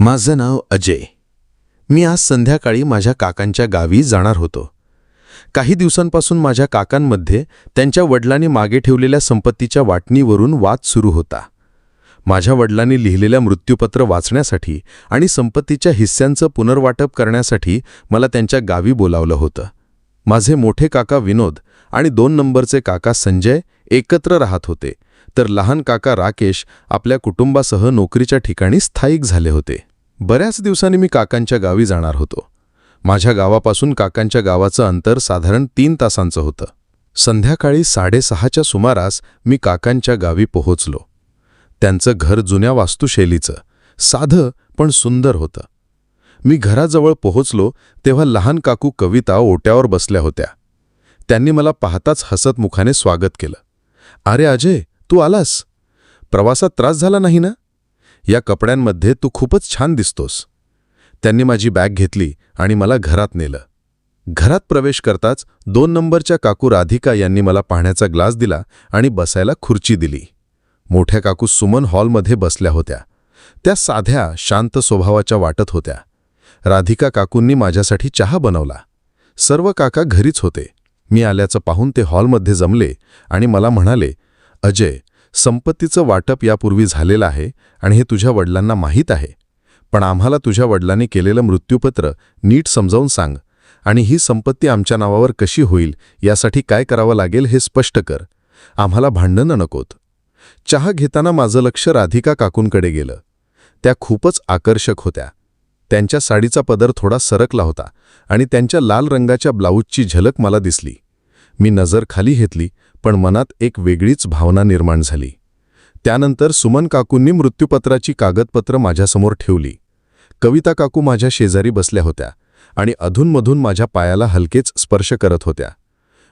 माझं नाव अजय. मी आज संध्याकाळी माझ्या काकांच्या गावी जाणार होतो. काही दिवसांपासून माझ्या काकांमध्ये त्यांच्या वडिलांनी मागे ठेवलेल्या संपत्तीच्या वाटणीवरून वाद सुरू होता. माझ्या वडिलांनी लिहिलेल्या मृत्यूपत्र वाचण्यासाठी आणि संपत्तीच्या हिस्स्यांचं पुनर्वाटप करण्यासाठी मला त्यांच्या गावी बोलावलं होतं. माझे मोठे काका विनोद आणि दोन नंबरचे काका संजय एकत्र राहत होते तर लहान काका राकेश आपल्या कुटुंबासह नोकरीच्या ठिकाणी स्थायिक झाले होते. बऱ्याच दिवसांनी मी काकांच्या गावी जाणार होतो. माझ्या गावापासून काकांच्या गावाचं अंतर साधारण तीन तासांचं होतं. संध्याकाळी साडेसहाच्या सुमारास मी काकांच्या गावी पोहोचलो. त्यांचं घर जुन्या वास्तुशैलीचं साधं पण सुंदर होतं. मी घराजवळ पोहोचलो तेव्हा लहान काकू कविता ओट्यावर बसल्या होत्या. त्यांनी मला पाहताच हसत मुखाने स्वागत केलं. अरे अजय तू आलास? प्रवासात त्रास झाला नाही ना? या कपड्यांमध्ये तू खूपच छान दिसतोस. त्यांनी माझी बॅग घेतली आणि मला घरात नेलं. घरात प्रवेश करताच दोन नंबरच्या काकू राधिका यांनी मला पाण्याचा ग्लास दिला आणि बसायला खुर्ची दिली. मोठ्या काकू सुमन हॉलमध्ये बसल्या होत्या. त्या साध्या शांत स्वभावाच्या वाटत होत्या. राधिका काकूंनी माझ्यासाठी चहा बनवला. सर्व काका घरीच होते. मी आल्याचं पाहून ते हॉलमध्ये जमले आणि मला म्हणाले अजय संपत्तीचं वाटप यापूर्वी झालेलं आहे आणि हे तुझ्या वडिलांना माहीत आहे. पण आम्हाला तुझ्या वडिलांनी केलेलं मृत्यूपत्र नीट समजावून सांग आणि ही संपत्ती आमच्या नावावर कशी होईल यासाठी काय करावं लागेल हे स्पष्ट कर. आम्हाला भांडणं नकोत. चहा घेताना माझं लक्ष राधिका काकूंकडे गेलं. त्या खूपच आकर्षक होत्या. त्यांच्या साडीचा पदर थोडा सरकला होता आणि त्यांच्या लाल रंगाच्या ब्लाऊजची झलक मला दिसली. मी नजर खाली घेतली पण मनात एक वेगळीच भावना निर्माण झाली. त्यानंतर सुमन काकूंनी मृत्यूपत्राची कागदपत्र माझ्यासमोर ठेवली. कविता काकू माझ्या शेजारी बसल्या होत्या आणि अधूनमधून माझ्या पायाला हलकेच स्पर्श करत होत्या.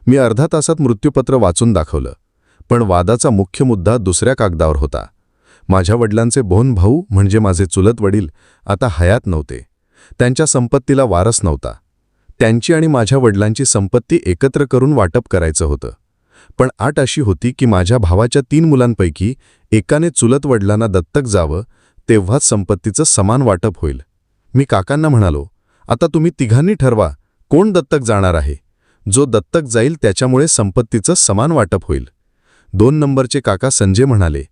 मी अर्धा तासात मृत्यूपत्र वाचून दाखवलं पण वादाचा मुख्य मुद्दा दुसऱ्या कागदावर होता. माझ्या वडिलांचे बोन भाऊ म्हणजे माझे चुलत वडील आता हयात नव्हते. त्यांच्या संपत्तीला वारस नव्हता. त्यांची आणि माझ्या वडिलांची संपत्ती एकत्र करून वाटप करायचं होतं. पण आट अशी होती की माझ्या भावाच्या तीन मुलांपैकी एकाने चुलत वडिलांना दत्तक जावं तेव्हाच संपत्तीचं समान वाटप होईल. मी काकांना म्हणालो आता तुम्ही तिघांनी ठरवा कोण दत्तक जाणार आहे? जो दत्तक जाईल त्याच्यामुळे संपत्तीचं समान वाटप होईल. दोन नंबरचे काका संजय म्हणाले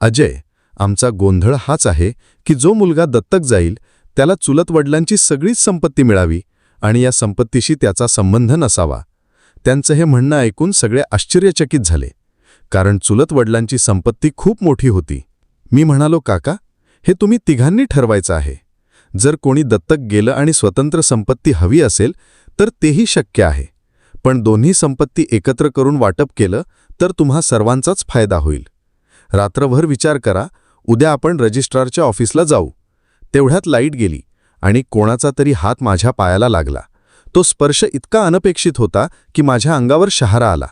अजय आमचा गोंधळ हाच आहे की जो मुलगा दत्तक जाईल त्याला चुलत वडिलांची सगळीच संपत्ती मिळावी आणि या संपत्तीशी त्याचा संबंध नसावा. त्यांचं हे म्हणणं ऐकून सगळे आश्चर्यचकित झाले. कारण चुलत वडिलांची संपत्ती खूप मोठी होती. मी म्हणालो काका हे तुम्ही तिघांनी ठरवायचं आहे. जर कोणी दत्तक गेलं आणि स्वतंत्र संपत्ती हवी असेल तर तेही शक्य आहे. पण दोन्ही संपत्ती एकत्र करून वाटप केलं तर तुम्हा सर्वांचाच फायदा होईल. रात्रभर विचार करा उद्या आपण रजिस्ट्रारच्या ऑफिसला जाऊ. तेवढ्यात लाइट गेली. आणि कोणाचा तरी हात माझ्या पायाला लागला. तो स्पर्श इतका अनपेक्षित होता की माझ्या अंगावर शहारा आला.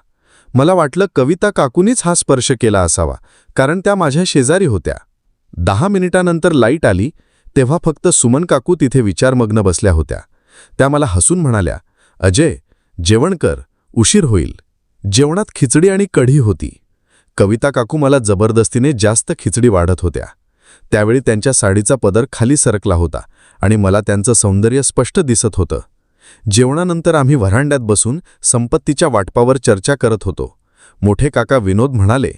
मला वाटलं कविता काकूनीच हा स्पर्श केला असावा कारण त्या माझ्या शेजारी होत्या. दहा मिनिटानंतर लाइट आली तेव्हा फक्त सुमन काकू तिथे विचारमग्न बसल्या होत्या. त्या मला हसून म्हणाल्या अजय जेवण कर उशीर होईल. जेवणात खिचडी आणि कढी होती. कविता काकू मला जबरदस्तीने जास्त खिचडी वाढत होत्या. त्यावेळी त्यांच्या साडीचा पदर खाली सरकला होता आणि मला त्यांचं सौंदर्य स्पष्ट दिसत होतं. जेवणानंतर आम्ही व्हरांड्यात बसून संपत्तीच्या वाटपावर चर्चा करत होतो. मोठे काका विनोद म्हणाले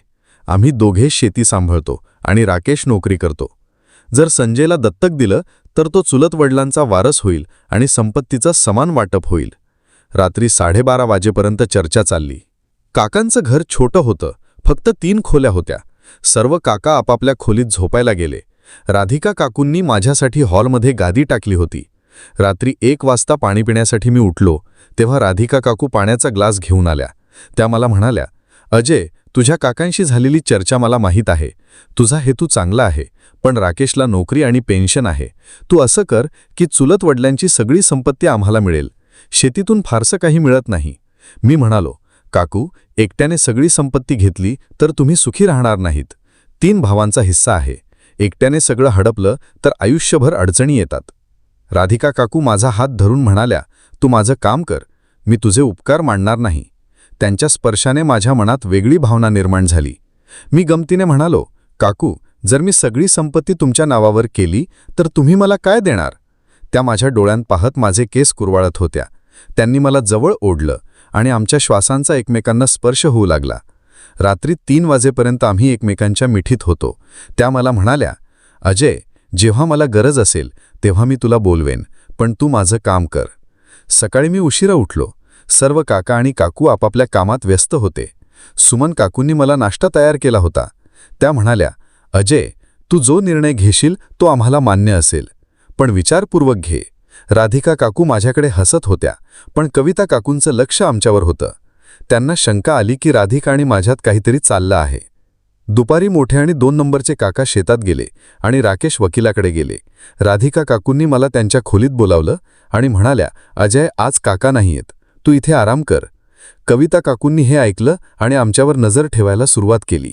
आम्ही दोघे शेती सांभाळतो आणि राकेश नोकरी करतो. जर संजयला दत्तक दिलं तर तो चुलत वडिलांचा वारस होईल आणि संपत्तीचं समान वाटप होईल. रात्री साडेबारा वाजेपर्यंत चर्चा चालली. काकांचं घर छोटं होतं फक्त तीन खोल्या होत्या. सर्व काका आपापल्या खोलीत झोपायला गेले. राधिका काकूंनी माझ्यासाठी हॉलमध्ये गादी टाकली होती. रात्री एक वाजता पाणी पिण्यासाठी मी उठलो तेव्हा राधिका काकू पाण्याचा ग्लास घेऊन आल्या. त्या मला म्हणाल्या अजय तुझ्या काकांशी झालेली चर्चा मला माहीत आहे. तुझा हेतू चांगला आहे पण राकेशला नोकरी आणि पेन्शन आहे. तू असं कर की चुलत वडिलांची सगळी संपत्ती आम्हाला मिळेल. शेतीतून फारसं काही मिळत नाही. मी म्हणालो काकू एकट्याने सगळी संपत्ती घेतली तर तुम्ही सुखी राहणार नाहीत. तीन भावांचा हिस्सा आहे. एकट्याने सगळं हडपलं तर आयुष्यभर अडचणी येतात. राधिका काकू माझा हात धरून म्हणाल्या तू माझं काम कर. मी तुझे उपकार मांडणार नाही. त्यांच्या स्पर्शाने माझ्या मनात वेगळी भावना निर्माण झाली. मी गमतीने म्हणालो काकू जर मी सगळी संपत्ती तुमच्या नावावर केली तर तुम्ही मला काय देणार? त्या माझ्या डोळ्यांत पाहत माझे केस कुरवाळत होत्या. त्यांनी मला जवळ ओढलं. आणि आमच्या श्वासांचा एकमेकांना स्पर्श होऊ लागला. रात्री तीन वाजेपर्यंत आम्ही एकमेकांच्या मिठीत होतो. त्या मला म्हणाल्या अजय जेव्हा मला गरज असेल तेव्हा मी तुला बोलवेन पण तू माझं काम कर. सकाळी मी उशिरा उठलो. सर्व काका आणि काकू आपापल्या कामात व्यस्त होते. सुमन काकूंनी मला नाश्ता तयार केला होता. त्या म्हणाल्या अजय तू जो निर्णय घेशील तो आम्हाला मान्य असेल. पण विचारपूर्वक घे. राधिका काकू माझ्याकडे हसत होत्या पण कविता काकूंचं लक्ष आमच्यावर होतं. त्यांना शंका आली की राधिका आणि माझ्यात काहीतरी चाललं आहे. दुपारी मोठे आणि दोन नंबरचे काका शेतात गेले आणि राकेश वकिलाकडे गेले. राधिका काकूंनी मला त्यांच्या खोलीत बोलावलं आणि म्हणाल्या अजय आज काका नाहीयेत. तू इथे आराम कर. कविता काकूंनी हे ऐकलं आणि आमच्यावर नजर ठेवायला सुरुवात केली.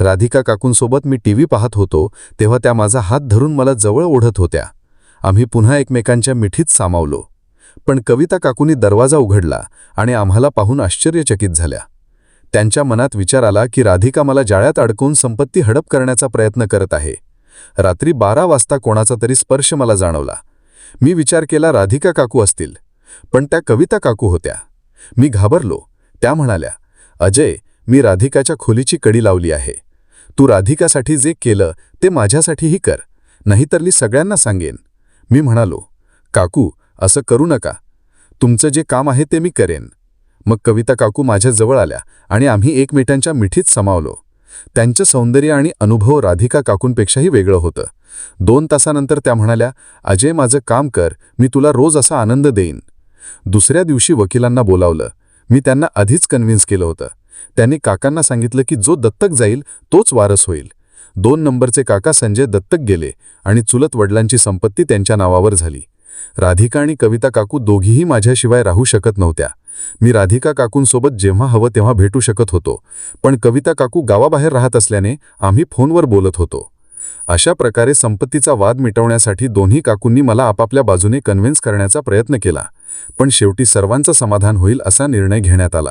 राधिका काकूंसोबत मी टीव्ही पाहत होतो तेव्हा त्या माझा हात धरून मला जवळ ओढत होत्या. आम्ही पुन्हा एकमेकांच्या मिठीत सामावलो. पण कविता काकूंनी दरवाजा उघडला आणि आम्हाला पाहून आश्चर्यचकित झाल्या. त्यांच्या मनात विचार आला की राधिका मला जाळ्यात अडकून संपत्ती हडप करण्याचा प्रयत्न करत आहे. रात्री बारा वाजता कोणाचा तरी स्पर्श मला जाणवला. मी विचार केला राधिका काकू असतील. पण त्या कविता काकू होत्या. मी घाबरलो. त्या म्हणाल्या अजय मी राधिकाच्या खोलीची कडी लावली आहे. तू राधिकासाठी जे केलं ते माझ्यासाठीही कर. नाहीतर मी सगळ्यांना सांगेन. मी म्हणालो काकू असं करू नका. तुमचं जे काम आहे ते मी करेन. मग कविता काकू माझ्याजवळ आल्या आणि आम्ही एकमेकांच्या मिठीत समावलो. त्यांचं सौंदर्य आणि अनुभव राधिका काकूंपेक्षाही वेगळं होतं. दोन तासानंतर त्या म्हणाल्या अजय माझं काम कर. मी तुला रोज असा आनंद देईन. दुसऱ्या दिवशी वकिलांना बोलावलं. मी त्यांना आधीच कन्व्हिन्स केलं होतं. त्यांनी काकांना सांगितलं की जो दत्तक जाईल तोच वारस होईल. दोन नंबरचे काका संजय दत्तक गेले आणि चुलत वडिलांची संपत्ती त्यांच्या नावावर झाली. राधिका आणि कविता काकू दोघीही माझ्याशिवाय राहू शकत नव्हत्या. मी राधिका काकूंसोबत जेव्हा हवं तेव्हा भेटू शकत होतो पण कविता काकू गावाबाहेर राहत असल्याने आम्ही फोनवर बोलत होतो. अशा प्रकारे संपत्तीचा वाद मिटवण्यासाठी दोन्ही काकूंनी मला आपापल्या बाजूने कन्व्हिन्स करण्याचा प्रयत्न केला पण शेवटी सर्वांचं समाधान होईल असा निर्णय घेण्यात आला.